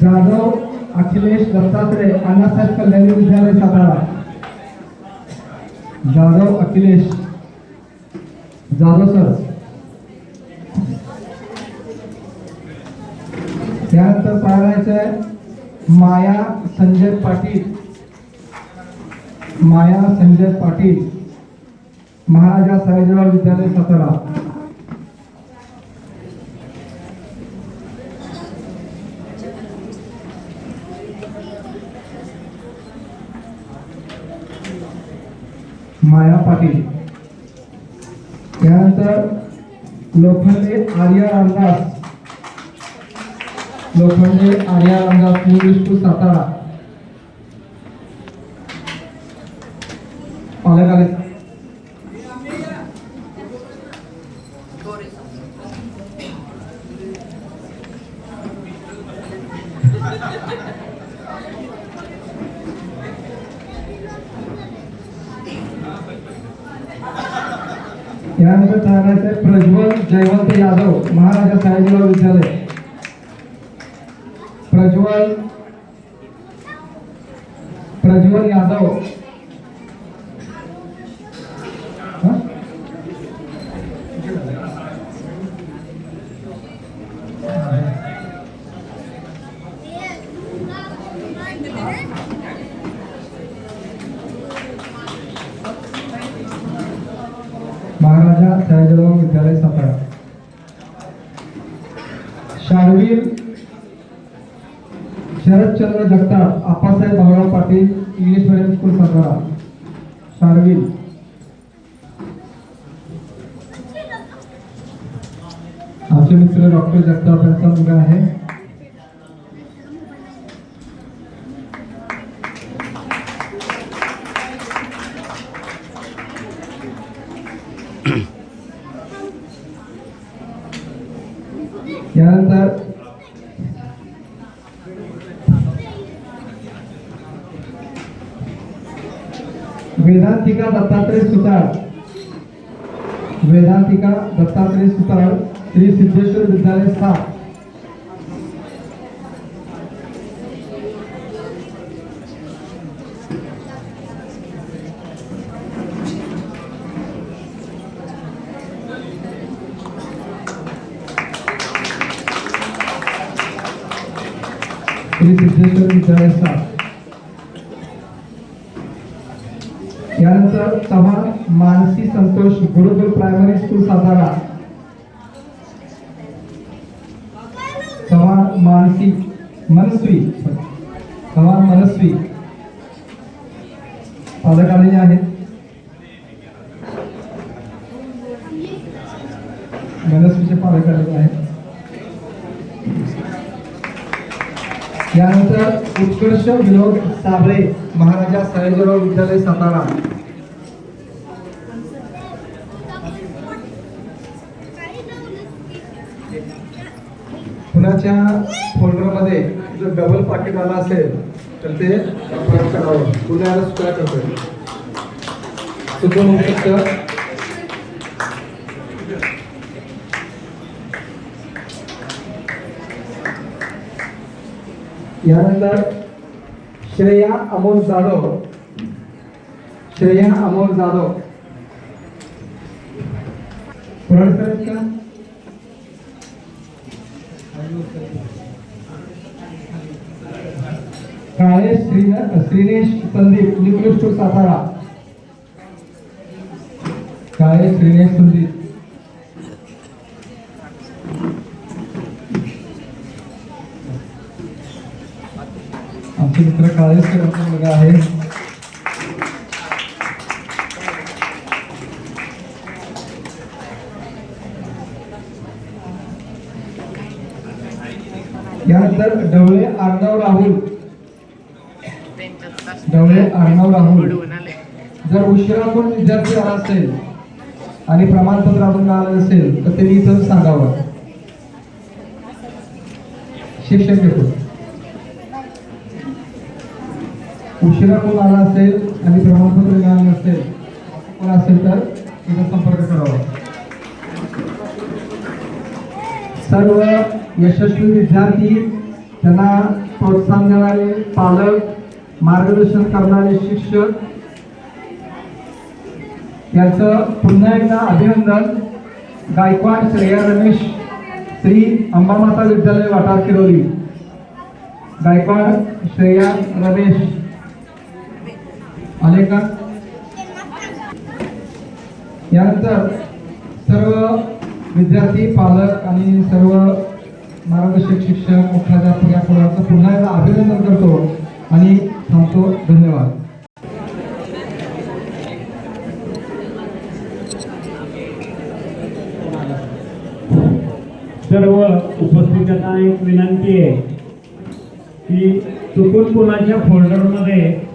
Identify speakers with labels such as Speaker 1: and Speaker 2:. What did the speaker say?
Speaker 1: Jadhav Akhilesh Dattatray Annasaheb Kalyani Vidyalaya Satara. Jadhav Akhilesh. Jadhav sir. त्यानंतर पाहायचं आहे माया संजय पाटील. माया संजय पाटील. महाराजा सयाजीराव विद्यालय सातारा. माया पाटील. त्यानंतर Lokhande Arya Ramdas. Lokhande Arya Ramdas English to Satara. पालक आले यानंतर सांगायचं प्रज्वल जयवंत यादव महाराजा साहेबराव विद्यालय प्रज्वल प्रज्वल यादव. जिल्हा Sayajirao Vidyalaya Satara. Shalvir Sharadchandra Jagtap Appasaheb Bhaurao Patil English medium school Satara. Shalvir आमचे मित्र डॉक्टर जगताप यांचा मुलगा आहे. Mm-hmm. वेदांतिका दत्तात्रेय सुतार। वेदांतिका दत्तात्रेय सुतार श्री सिद्धेश्वर विद्यालय सात। श्री सिद्धेश्वर विद्यालय सात यानंतर चव्हाण मानसी संतोष गुरुकुल प्रायमरी स्कूल सातारा. चव्हाण मानसी मनस्वी चव्हाण मनस्वी. पालक आलेले आहेत मनस्वीचे पालक आलेले आहेत यानंतर उत्कर्ष विनोद साबळे महाराजा सयाजीराव विद्यालय सातारा. कुणाच्या फोल्डरमध्ये जर डबल पाकिट आला असेल तर ते परत करावं पुण्याला सुद्धा करतोय सुद्धा होऊ शकतं यानंतर श्रेया अमोल जाधव. श्रेया अमोल जाधव. काळे श्री श्रीनेश संदीप निकृष्ट सातारा. काळे श्रीनेश संदीप आमचे मित्र काळेश्वर मुलगा आहे. यानंतर ढवळे अर्णव राहुल. ढवळे अर्णव राहुल. जर उशिरा कोण विद्यार्थी आला असेल आणि प्रमाणपत्र आपण आलं असेल तर ते इथं सांगावं. शिक्षण घेतो. उशिरा कोण आला असेल आणि प्रमाणपत्र मिळालं नसेल कोण असेल तर तिचा संपर्क करावा. सर्व यशस्वी विद्यार्थी त्यांना प्रोत्साहन देणारे पालक मार्गदर्शन करणारे शिक्षक यांचं पुन्हा एकदा अभिनंदन. गायकवाड श्रेया रमेश श्री अंबामाता विद्यालय वाटार किरोली गायकवाड श्रेया रमेश. आले का? यानंतर सर्व विद्यार्थी पालक आणि सर्व मार्गदर्शक शिक्षक मुख्याध्यापक या सर्वांचं पुन्हा एकदा अभिनंदन करतो आणि थांबतो. धन्यवाद.
Speaker 2: सर्व उपस्थितांना एक विनंती आहे की चुकून कोणाच्या फोल्डरमध्ये